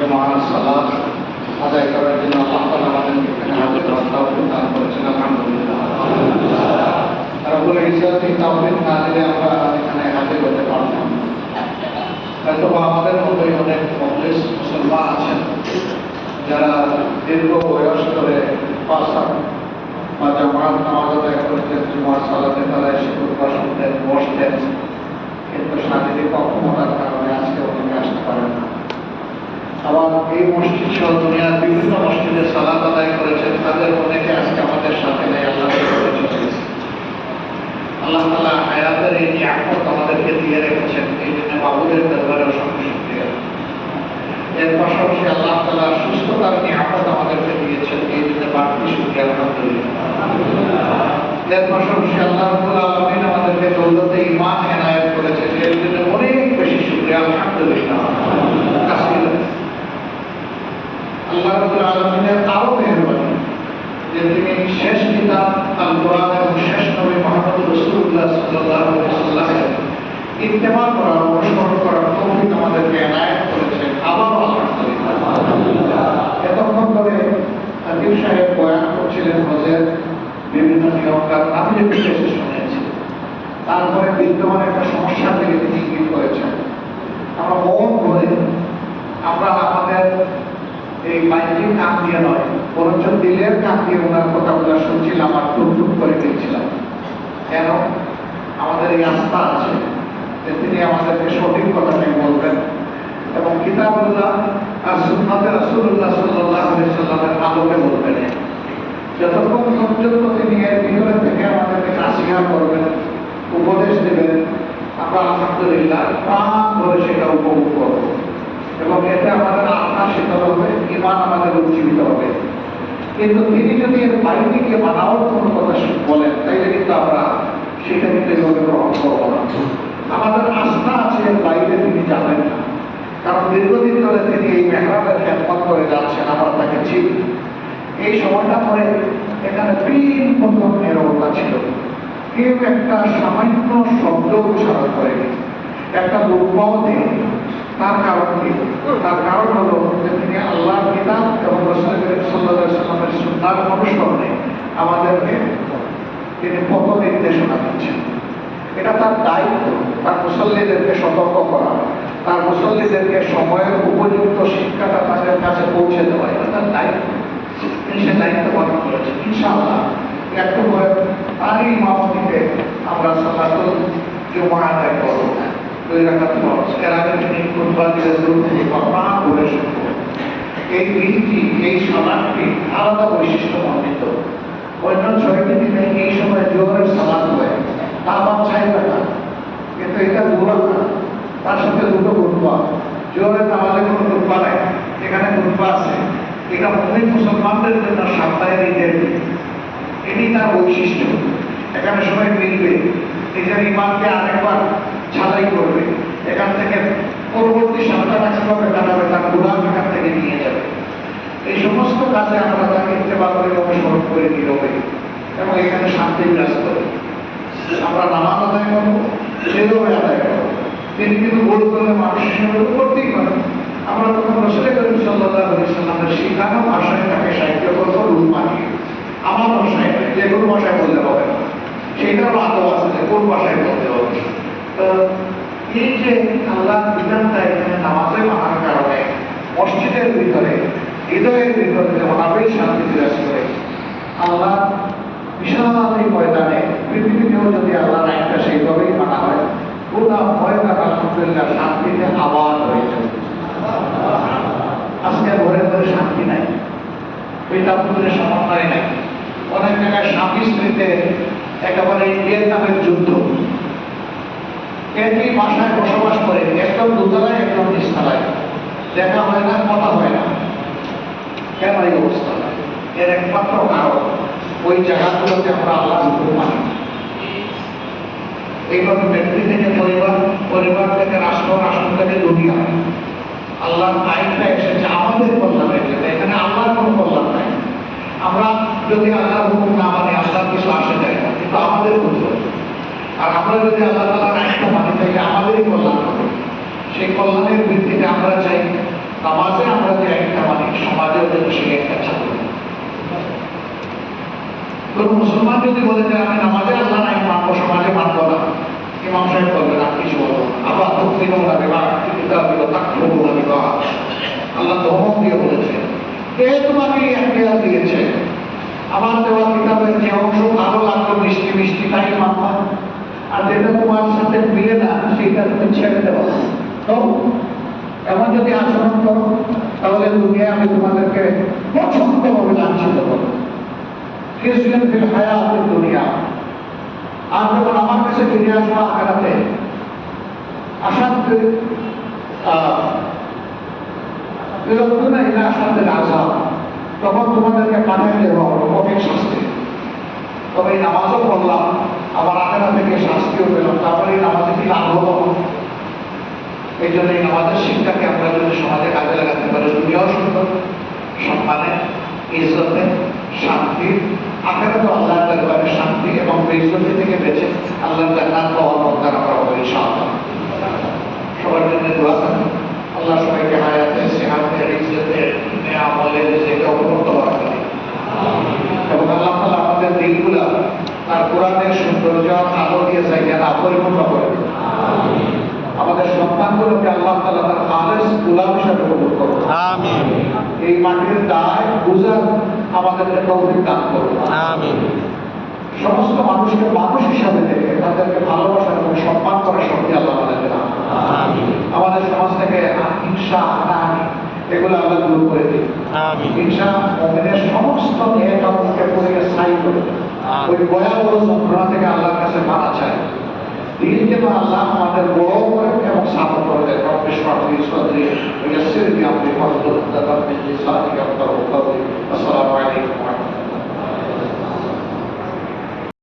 এখানে হাজির করেছেন। হতে পারতাম। হয়তো আমাদের অনেক মখলিস মুসলমান আছেন, যারা দীর্ঘ বয়স ধরে পাঁচ বা জামাত নামাজ আদায় করতেন, জুমার সালাতে তারা এসে বসতেন কিন্তু শারীরিক অক্ষমতার কারণে আজকে অনেকে আসতে পারেন না আবার এই মসজিদ সহ দুনিয়ার বিভিন্ন মসজিদে সালাত আদায় করেছেন। তাদের অনেকে আজকে আমাদের সাথে নেই, আল্লাহ আল্লাহ তালা হায়াতের এই নিয়ামত আমাদেরকে দিয়ে রেখেছেন। এই জন্য বাবুদের দরবারে অসংখ্য শুক্রিয়া। এর পাশাপাশি আল্লাহ তালা সুস্থতার নিয়ামত আমাদেরকে দিয়েছেন। এই জন্য বাড়তি শুক্রিয়া, আলহামদুলিল্লাহ। এর পাশাপাশি আল্লাহ আলামিন আমাদেরকে দৌলতে ঈমান এনায়েত করেছেন। এর জন্য অনেক বেশি শুকরিয়া, আলহামদুলিল্লাহ কাসির আল্লাহ রাব্বুল আলামিনের আরও মেহেরবানি যে তিনি শেষ কিতাব আল কোরআন এবং শেষ নবী মুহাম্মদ রাসূলুল্লাহ সাল্লাল্লাহু আলাইহি ওয়াসাল্লামের ইত্তেমা করার অনুসরণ করার তৌফিক আমাদেরকে এনায়েত করেছেন, আবারও আলহামদুলিল্লাহ। এতক্ষণ ধরে হাকিম সাহেব বয়ান করছিলেন হজের বিভিন্ন নিয়ম কারণ আমি যে বিশেষ শুনেছি, তারপরে বিদ্যমান একটা সমস্যা থেকে তিনি ইঙ্গিত করেছেন। আমরা মন করে, আমরা আমাদের এই বাহ্যিক কাম দিয়ে নয় বরঞ্চ দিলের কাম দিয়ে ওনার কথাগুলো শুনছিলাম আর টুক টুক করে দিচ্ছিলাম কেন? আমাদের এই আস্থা আছে যে তিনি আমাদেরকে সঠিক কথাটাই বলবেন। এবং কিতাবুল্লাহ আর সুন্নাতে রাসূলুল্লাহ সাল্লাল্লাহু আলাইহি সাল্লামের আলোকে বলবেন। যতক্ষণ পর্যন্ত তিনি এর ভিতরে থেকে আমাদেরকে নাসিহা করবেন, উপদেশ দেবেন, আমরা আলহামদুলিল্লাহ প্রাণ ধরে সেটা উপভোগ করব। এবং এতে আমাদের আত্মা শীতল হবে ইমান আমাদের উজ্জীবিত হবে। কিন্তু তিনি যদি এর বাইরে গিয়ে মানাওয়ার কোনো কথা বলেন, তাইলে কিন্তু আমরা সেটা কিন্তু এভাবে গ্রহণ করব না। আমাদের আস্থা আছে এর বাইরে তিনি যাবেন না। কারণ দীর্ঘদিন ধরে তিনি এই মেহরাবের খেদমত করে যাচ্ছেন আমরা তাকে চিনি। এই সময়টা পরে এখানে তিন প্রথম নিরবতা ছিল। কেউ একটা সামান্য শব্দ উচ্চারণ করেনি। একটা দুর্বল তার কারণ কি? তার কারণ হলো যে তিনি আল্লাহর কিতাব এবং রসুল করিম সাল্লাল্লাহু আলাইহি সুন্নাহর অনুসরণে আমাদেরকে তিনি পথ নির্দেশনা দিচ্ছেন। এটা তার দায়িত্ব, তার মুসল্লিদেরকে সতর্ক করা। তার মুসল্লিদেরকে সময়ের উপযুক্ত শিক্ষাটা তাদের কাছে পৌঁছে দেওয়া, এটা তার দায়িত্ব। তিনি সে দায়িত্ব পালন করেছেন। ইনশাআল্লাহ, একটু করে তারই মামনিতে আমরা সালাতুল জুমা আদায় করব। দুই রাকাত ফরজ। এর আগে তিনি খুতবা দিলে দূর থেকে কর্মা করে শুনব এই দিনটি এই সালাদটি আলাদা বৈশিষ্ট্য অন্য ছয়টি দিনে এই সময় হয়। চাইবে না কিন্তু এটা দুরাকা তার সাথে দুটো কোনো নাই। এখানে আছে। এটা মুসলিম মুসলমানদের জন্য সপ্তাহের ঈদের এটি তার বৈশিষ্ট্য। এখানে সবাই মিলবে। নিজের ইমানকে আরেকবার ছালাই করবে। এখান থেকে পরবর্তী সপ্তাহ কীভাবে কাটাবে তার গুণান এখান থেকে নিয়ে যাবে। এই সমস্ত কাজে আমরা তাকে ইত্তেবা করে অনুসরণ করে নীরবে এবং এখানে শান্তি বিরাজ করে আমরা নামাজ আদায় করব সেভাবে আদায় করব। তিনি কিন্তু ভুল করলে মানুষ তো করতেই পারেন আমরা তখন রসুলের করিম সাল্লাহ সাল্লামের শিখানো ভাষায় তাকে সাহিত্য করব রূপ মানিয়ে আমার ভাষায় যে কোনো ভাষায় বলতে হবে না। আদৌ আছে যে কোন ভাষায় বলতে হবে। এই যে আল্লাহ বিধানটা এখানে নামাজে মানার কারণে মসজিদের ভিতরে হৃদয়ের ভিতরে যেমন আবেগ শান্তি বিরাজ করে আল্লাহ বিশাল এই ময়দানে, পৃথিবীতেও যদি আল্লাহর আইনটা সেইভাবেই মানা হয় পুরা ময়দান আলহামদুলিল্লাহ শান্তিতে আবার হয়ে যাবে। আজকে ঘরে ঘরে শান্তি নাই, ওই পিতাপুত্রের সমন্বয় নাই। অনেক জায়গায় স্বামী স্ত্রীতে একেবারে ভিয়েতনামের যুদ্ধ। একই বাসায় বসবাস করে, একদম দোতলায়, একদম নিচতলায়। দেখা হয় না, কথা হয় না। কেন এই অবস্থা? এর একমাত্র কারণ ওই জায়গাগুলোতে আমরা আল্লাহ মানি। এইভাবে ব্যক্তি থেকে পরিবার পরিবার থেকে রাষ্ট্র রাষ্ট্র থেকে দুনিয়া। আল্লাহর আইনটা এসেছে আমাদের কল্যাণের জন্য এখানে আল্লাহর কোনো কল্যাণ নাই। আমরা যদি আল্লাহর হুকুম না মানি, আল্লাহর কিছু আসে যায় না। কিন্তু আমাদের হবে আর আমরা যদি আল্লাহ তালার আইনটা মানি, তাহলে আমাদেরই কল্যাণ হবে। সেই কল্যাণের ভিত্তিতে আমরা চাই নামাজে আমরা যে একটা মানে সমাজেও যেন সে একটা ছাত্র কোনো মুসলমান যদি বলে যে আমি নামাজে আল্লাহ নাই, মানবো সমাজে মানবো না। ইমাম সাহেব বলবেন কিছু আবার ভক্তি বিবাহ পিতা বিবাহ বিবাহ আল্লাহ দিয়ে বলেছে দিয়েছে? আমার দেওয়া কিতাবের যে অংশ ভালো লাগল, মিষ্টি মিষ্টি, তাই আর যেটা তোমার সাথে মিলে না, সেটা তুমি ছেড়ে দেওয়া তো এমন যদি আচরণ করো, তাহলে দুনিয়া আমি তোমাদেরকে প্রচন্ডভাবে লাঞ্ছিত করব। খ্রিস্টান দুনিয়া। আর যখন আমার কাছে ফিরে আসব না এটা আসাতে আসাম তখন তোমাদেরকে পাঠাই দেব কঠিন শাস্তি। তবে এই নামাজও পড়লাম, আবার আখেরা থেকে শাস্তিও পেলাম। তারপরে এই নামাজে কি লাভ হলো? এই জন্য এই নামাজের শিক্ষাকে আমরা যদি সমাজে কাজে লাগাতে পারি দুনিয়াও সুন্দর সম্মানে শান্তি আখেরা তো দরবারে শান্তি এবং থেকে বেঁচে আল্লাহর জান্নাত পাওয়ার ইনশাআল্লাহ। সবার জন্য দোয়া করেন আল্লাহ সবাইকে হায়াতে, সেহাতে ইজ্জতে আমলে রাখেন এবং আল্লাহ তাআলা আমাদের দিলগুলা তার কোরআনের সৌন্দর্য, আলো দিয়ে জায়গা পরিপূর্ণ করে। আমাদের সন্তানগুলোকে আল্লাহ তাআলা তার গোলাম হিসাবে কবুল করুন। আমিন। এই মাটির দায় আমাদেরকে তৌফিক দান করুন। আমিন। সমস্ত মানুষকে মানুষ হিসাবে দেখে তাদেরকে ভালোবাসা এবং সম্মান করার শক্তি আল্লাহ আমাদেরকে দান আমাদের। সমাজ থেকে হিংসা হানাহানি এগুলো আল্লাহ দূর করে আমিন। হিংসা মোমেনের সমস্ত নিয়ে পড়ে স্থায়ী করে ওই ভয়াবহ যন্ত্রণা থেকে চাই তো আল্লাহ আমাদের বড় করে এবং সাফ করে দেয়? রব্বে শরহি সদরি ওয়াসির বি আমরি ফাজলুল তাদাব্বির লিসানি কাফতার ওয়া আসসালামু আলাইকুম